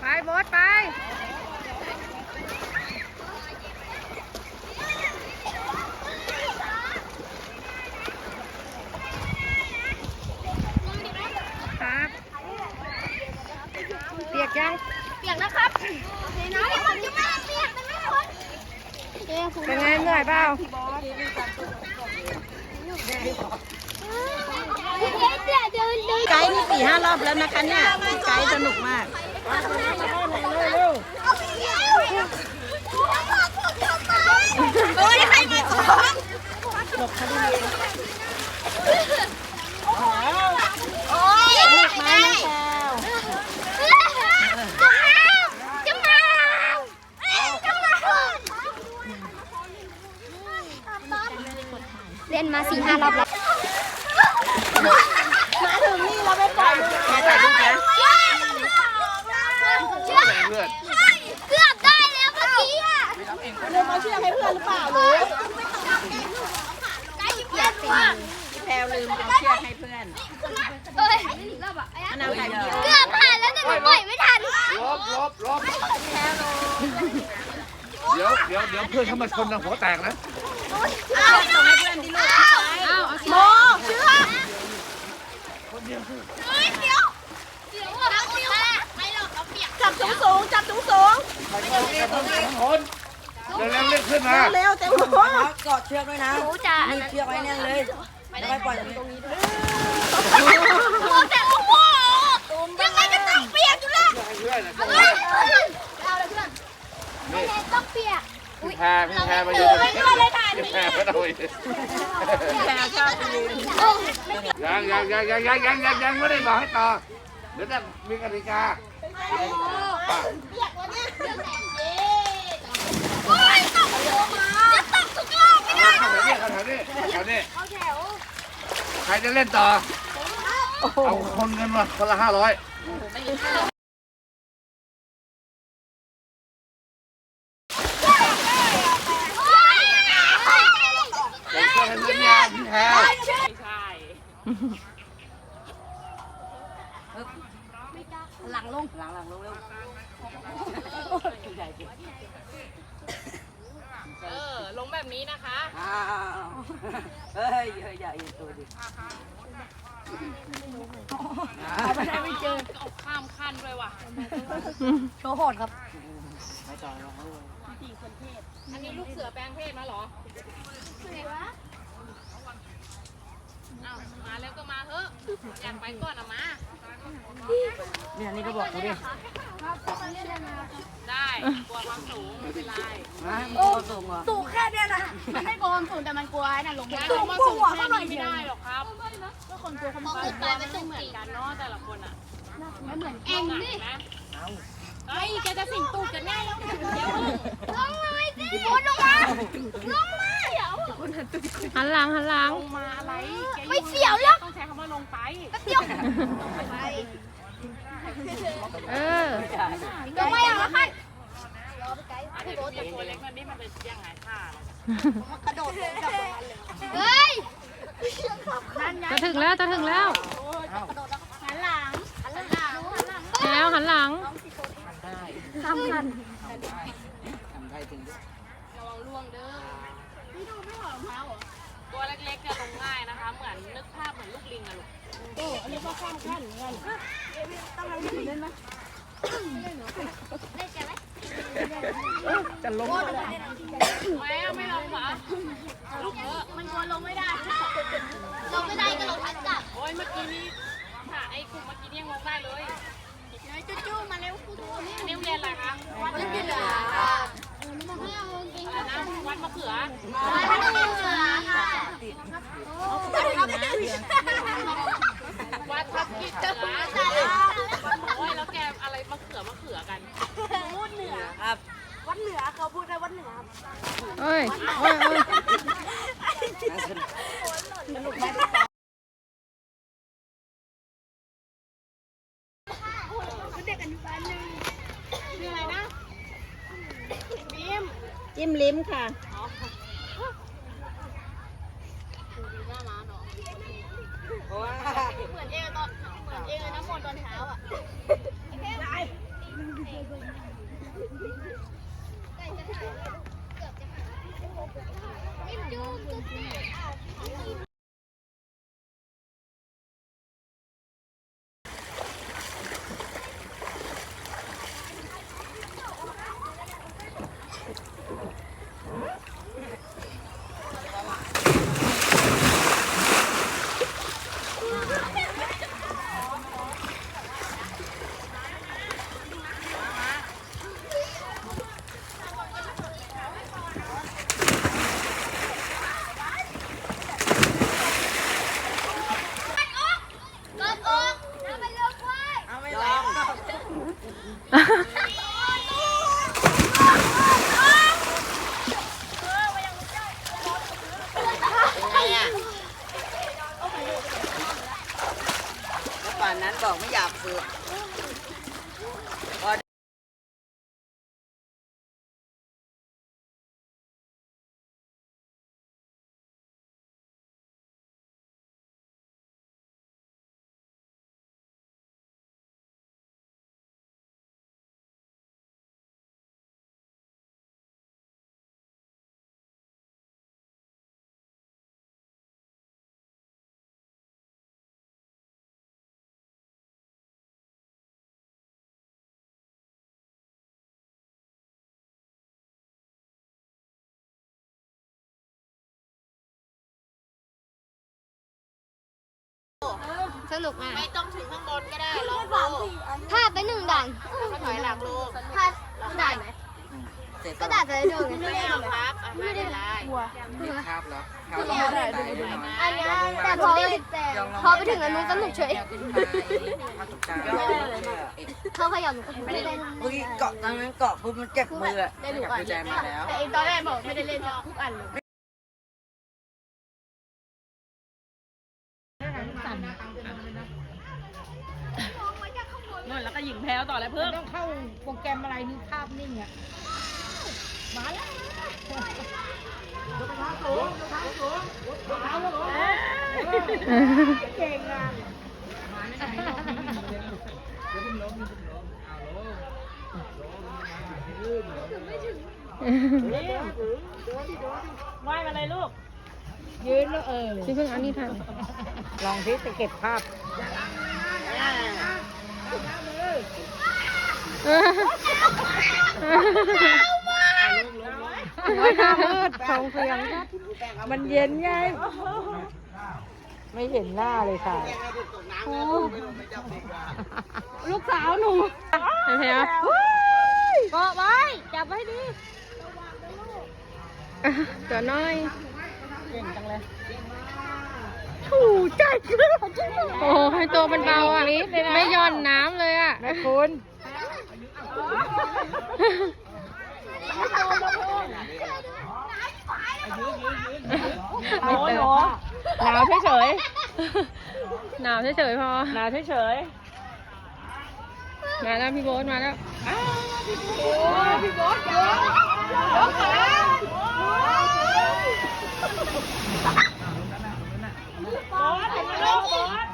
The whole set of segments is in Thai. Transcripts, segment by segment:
ไปโบดไปครับเปียกยังเปียกนะครับในน้ำผมจะไม่เปียกแต่ไม่พ้นเป็นไงเหนื่อยเปล่า เดี๋ยวเดินเดิน ไกด์นี่สี่ห้ารอบแล้วนะคะเนี่ยไกด์สนุกมากโอ้ยใครมาของโอ้ยจะมาจะมาจะมาเล่นมาสี่ห้ารอบแล้ว มาถึงนี่เราไปปล่อยมาถ่ายรูปนะ เชื่อเกือบได้แล้วเมื่อกี้อะ เลยมาเชื่อให้เพื่อนหรือเปล่าหรือใกล้เกียร์ตัวพี่แพลวลืมเอาเชือกให้เพื่อนเอ้ยอันนั้นถ่ายวิดีโอเกือบผ่านแล้วแต่หนูปล่อยไม่ทันลบลบลบเดี๋ยวเดี๋ยวเดี๋ยวเพื่อนเขามาชนนะหัวแตกนะส่งให้เพื่อนดิลูกโมเชื่อเฮ้ยเดี๋ยวเดี๋ยวเราเดี๋ยวไม่หรอกเราเปียกจับสูงสูงจับสูงสูงคนเร็ว เร็วเร่งขึ้นมาเร็วเต็มหัวกอดเชือกด้วยนะหนูจะมีเชือกไว้แน่นเลยแล้วไปปล่อยตรงนี้โมแต่โอ้โหยังไงก็ต้องเปียกอยู่แล้วให้เพื่อนนะเอาเลยเอาเลยเพื่อนไม่เล่นต้องเปียกพี่แพรพี่แพรมาอยู่ตรงนี้พี่แพรไม่ต้องไปแพลวชอบยืนยังยังยังยังยังยังยังยังไม่ได้บอกให้ต่อเดี๋ยวจะมีกติกาโอ้ยตกจะตกทุกรอบไม่ได้ เข้าแถวนี้เข้าแถวนี้แถวนี้ ใครจะเล่นต่อ เอาคนเงินมาคนละห้าร้อยเดี๋ยวช่วยกันเล่นงานพี่แพรหลังหลังลงเร็ว เออ ลงแบบนี้นะคะ อ้าวเฮ้ ยเฮ้ยอย่าอีกตัวดิเอาข้ามขั้นด้วยว่ะ โชว์โหดครับไม่ต่อลงเลยอันนี้ลูกเสือแปลงเพศมาเหรอเอามาแล้วก็มาเถอะ อยากไปก่อนอะมา เนี่ยนี่ก็บอกกูดิ ได้กลัวความสูงไม่เป็นไรมามึงเอาส่งเหรอสูงแค่เนี้ยนะไม่โกนสูงแต่มันกลัวไอ้น่ะลงได้สูงมาหัสูงวแค่เขาหน่อยนี้เดีไม่ยวได้หรอกครับก็คนกลัวเขาไม่ตายไม่ต้องเหมืเก่อนงกันเนาะแต่ละคนอะไม่เหมือนเองนี่เห็นไหมเฮ้ยแกจะสิงตูดกันแน่แล้วเดี๋ยวลงเลยสิโคตรลงมาลงมาเดี๋ยวหันหลังหันหลังลงมาอะไรไม่เสียวแล้วต้องใช้คำว่าลงไปเดี๋ยว เออก็ไม่เอาละค่ะเฮ้ยจะถึงแล้วจะถึงแล้วหันหลังแล้วหันหลังทำกันทำได้จริงด้ระวังล่วงเด้อพี่ดูไม่หอมเท้าตัวเล็กๆจะลงง่ายนะคะ เหมือนนึกภาพเหมือนลูกลิงอะลูกโอ้อันนี้ก็ข้ามขั้นเหมือนกัน จะล้มไม่อะไม่ลงเหรอลูกเออมันกลัวลงไม่ได้ ลงไม่ได้ก็ลงทัดจับ โอ้ยเมื่อกี้นี้ค่ะไอ้กลุ่มเมื่อกี้นี่ยังลงได้เลยน้อยจู้ๆมาเร็วคุณดูนี่นิ้วเรียนอะไรคะวัดมันมะจะเขืเหลืออไม่เอาจริงอะไรนะวัดมะเขือมันจะเหลือค่ะวัดทับ กินเจอโอ้ยแล้วแกอะไรมาเขือมาเขือกันพูดเหนือครับวัดเหนือเขาพูดได้วัดเหนือเฮ้ยเฮ้ยเฮ้ยเด็กอนุบาลหนึ่งชื่ออะไรนะบิมจิ้มลิ้มค่ะ อ๋อดูดีหน้าม้าเนาะเหมือนเอง เองเลยน้ำมนต์ตอนเช้าอะไก่จะหายเกือบจะหายไม่ดูตุ๊กตา 啊 哈 สนุกมากไม่ต้องถึงข้างบนก็ได้ลองพลาดไปหนึ่งด่านถอยหลังลูกพลาดด่านไหนเสร็จก็แล้วด่านจะได้ดูไงไม่เอาครับอะไม่ได้ไรครับแล้วได้ดูดูอันเนี้ยแต่พอแต่พอไปถึงอันนู้นสนุกเฉยมาตกใจเขาขยับหนูก็ไม่ได้เล่นเมื่อกี้เกาะตอนนั้นเกาะปุ๊บมันเจ็บมืออะได้ดูจับอันกุญแจมาแล้วแต่ตอนแรกบอกไม่ได้เล่นทุกอันเลยนู่น แล้วก็หญิงแพ้วต่อเลยเพิ่มต้องเข้าโปรแกรมอะไรนี่ภาพนิ่งอะว่ายมาเลยลูก ยืนแล้วเออพี่เพิ่งเอานี่ทันลองที่จะเก็บภาพ โอ้ยหน้ามืดฟองเฟียงมันเย็นไง ไม่เห็นหน้าเลยค่ะ ลูกสาวหนูเห็นไหมอะเกาะไว้ จับไว้ดีตัวน้อยเก่งจังเลยถูใจโอ้ให้ตัวเป็นเบาอะ ไม่ย่อนน้ำเลยอะ แม่คุณไม่เติมหนาวเฉยๆหนาวเฉยๆพอหนาเฉยมาแล้วพี่โบ๊ทมาแล้วบอสหันมาลูกบอส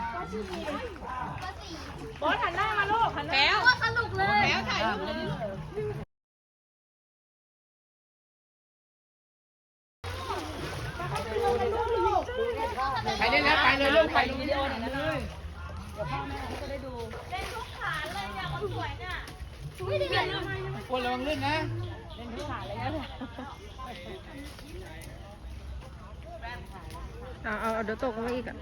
บอสหันหน้ามาลูกหันหน้า แล้วสนุกเลย แล้วถ่ายรูปเลย ใครเล่นแล้วไปเลยลูกไปเลยคนระวังลื่นนะเอาเอาเอาเดี๋ยวตกลงมาอีกอะ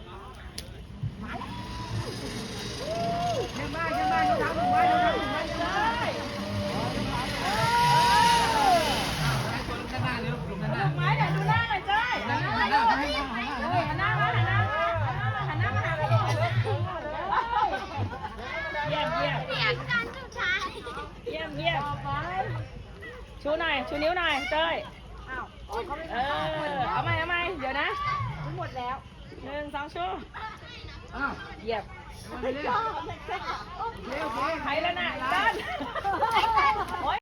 ไม้เดี๋ยวดูหน้าหน่อยจ้อยหันหน้ามาหันหน้ามาหันหน้ามาหันหน้ามาหาเราเยี่ยมเยี่ยม เสียงการจุดชาย เยี่ยมเยี่ยม ชูหน่อยชูนิ้วหน่อยเต้ยเออเอาไหมเอาไหมเดี๋ยวนะหมดแล้วหนึ่งสองชูเหยียบใครแล้วน่ะด้านโอ๊ย